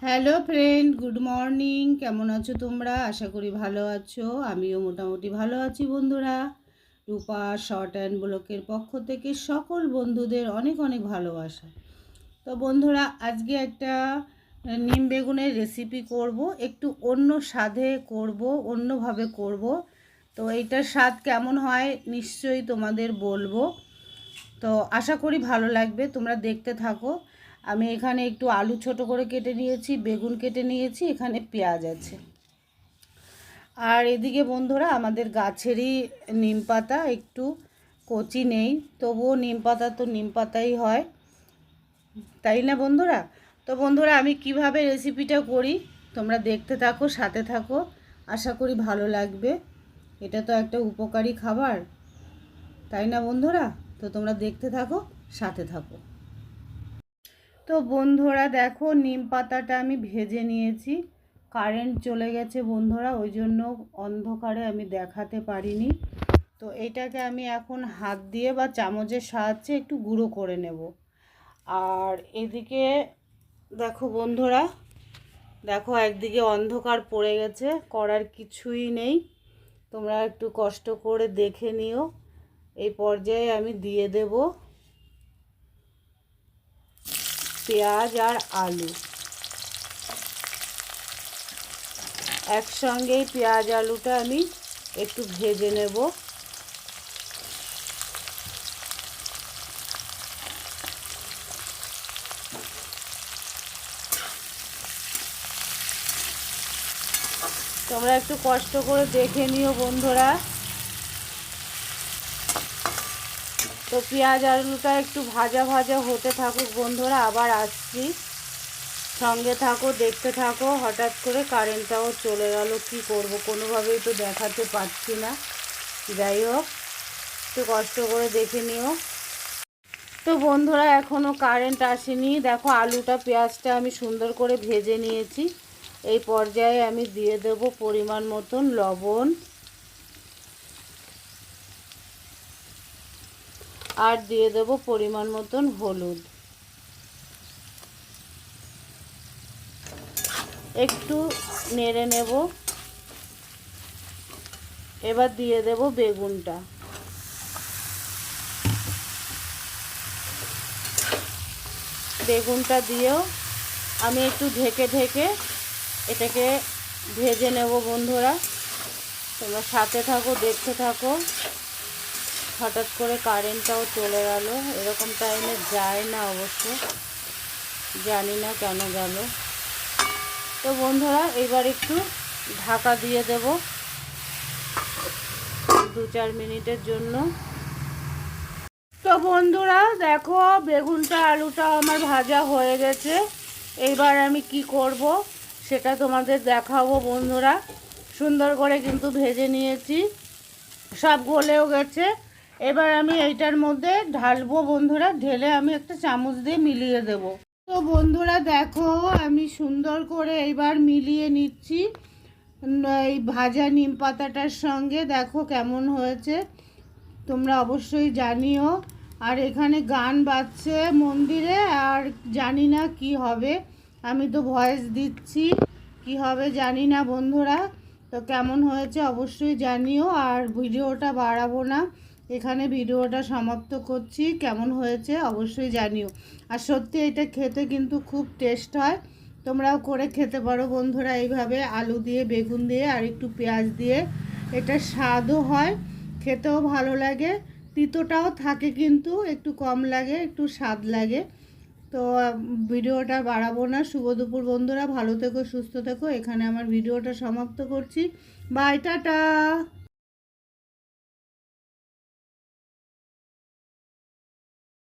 Hello friend good morning কেমন আছো তোমরা? আশা করি ভালো আছো। আমিও মোটামুটি ভালো আছি, বন্ধুরা। রূপা শর্ট অ্যান্ড ব্লকের পক্ষ থেকে সকল বন্ধুদের অনেক অনেক ভালোবাসা। তো বন্ধুরা, আজকে একটা নিম বেগুনের রেসিপি করব। একটু অন্য স্বাদে করব, অন্যভাবে করব। তো এইটার স্বাদ কেমন হয় নিশ্চয়ই তোমাদের বলব। তো আশা করি ভালো লাগবে, তোমরা দেখতে থাকো। আমি এখানে একটু আলু ছোট করে কেটে নিয়েছি, বেগুন কেটে নিয়েছি, এখানে পেঁয়াজ আছে। আর এদিকে বন্ধুরা, আমাদের গাছেরই নিম পাতা, একটু কচি নেই, তবুও নিম পাতা তো নিম পাতাই হয়। তাই না বন্ধুরা? তো বন্ধুরা, আমি কীভাবে রেসিপিটা করি, তোমরা দেখতে থাকো, সাথে থাকো। আশা করি ভালো লাগবে। এটা তো একটা উপকারী খাবার। তাই না বন্ধুরা? তো তোমরা দেখতে থাকো, সাথে থাকো। তো বন্ধুরা, দেখো, নিম পাতাটা আমি ভেজে নিয়েছি। কারেন্ট চলে গেছে বন্ধুরা, ওই জন্য অন্ধকারে আমি দেখাতে পারিনি। তো এটাকে আমি এখন হাত দিয়ে বা চামচের সাহায্যে একটু গুঁড়ো করে নেব। আর এদিকে দেখো বন্ধুরা, দেখো একদিকে অন্ধকার পড়ে গেছে, করার কিছুই নেই। তোমরা একটু কষ্ট করে দেখে নিও। এই পর্যায়ে আমি দিয়ে দেব পেঁয়াজ আর আলু। একসঙ্গেই পেঁয়াজ আলুটা আমি একটু ভেজে নেব। তোমরা একটু কষ্ট করে দেখে নিও বন্ধুরা। তো পেঁয়াজ আলুটা একটু ভাজা ভাজা হতে থাকুক বন্ধুরা, আবার আসছি। সঙ্গে থাকো, দেখতে থাকো, হঠাৎ করে কারেন্টটাও চলে গেল, কি করব? কোনোভাবেই তো দেখাতে পারছি না। যাই হোক, একটু কষ্ট করে দেখে নিও। তো বন্ধুরা এখনও কারেন্ট আসেনি। দেখো আলুটা, পেঁয়াজটা আমি সুন্দর করে ভেজে নিয়েছি। এই পর্যায়ে আমি দিয়ে দেব পরিমাণ মতন লবণ। আর দিয়ে দেব পরিমাণ মতন হলুদ। একটু নেড়ে নেব। এবার দিয়ে দেব বেগুনটা। বেগুনটা দিয়েও আমি একটু ঢেকে ঢেকে এটাকে ভেজে নেব বন্ধুরা। তোমরা সাথে থাকো, দেখতে থাকো। হঠাৎ করে কারেন্টটাও চলে গেল। এরকম টাইমে যায় না অবশ্য। জানি না কেন গেল। তো বন্ধুরা, এবার একটু ঢাকা দিয়ে দেব। দু চার মিনিটের জন্য। তো বন্ধুরা, দেখো, বেগুনটা, আলুটা আমার ভাজা হয়ে গেছে। এইবার আমি কি করব? সেটা তোমাদের দেখাবো বন্ধুরা। সুন্দর করে কিন্তু ভেজে নিয়েছি। সব গলেও গেছে। এবার আমি এইটার মধ্যে ঢালবো বন্ধুরা। ঢেলে আমি একটা চামচ দিয়ে মিলিয়ে দেব। তো বন্ধুরা দেখো, আমি সুন্দর করে এবার মিলিয়ে নিচ্ছি এই ভাজা নিম পাতাটার সঙ্গে। দেখো কেমন হয়েছে। তোমরা অবশ্যই জানিও। আর এখানে গান বাজছে মন্দিরে, আর জানি না কি হবে। আমি তো ভয়েস দিচ্ছি। কি হবে জানি না বন্ধুরা। তো কেমন হয়েছে অবশ্যই জানিও। আর ভিডিওটা বাড়াবো না। এখানে ভিডিওটা সমাপ্ত করছি। কেমন হয়েছে অবশ্যই জানিও। আর সত্যি এটা খেতে কিন্তু খুব টেস্ট হয়। তোমরাও করে খেতে পারো বন্ধুরা এইভাবে। আলু দিয়ে, বেগুন দিয়ে আর একটু পেঁয়াজ দিয়ে। এটা স্বাদও হয়, খেতেও ভালো লাগে। তিতোটাও থাকে কিন্তু, একটু কম লাগে, একটু স্বাদ লাগে। তো ভিডিওটা বাড়াবো না। শুভ দুপুর বন্ধুরা, ভালো থেকো, সুস্থ থেকো। এখানে আমার ভিডিওটা সমাপ্ত করছি। Bye, tata!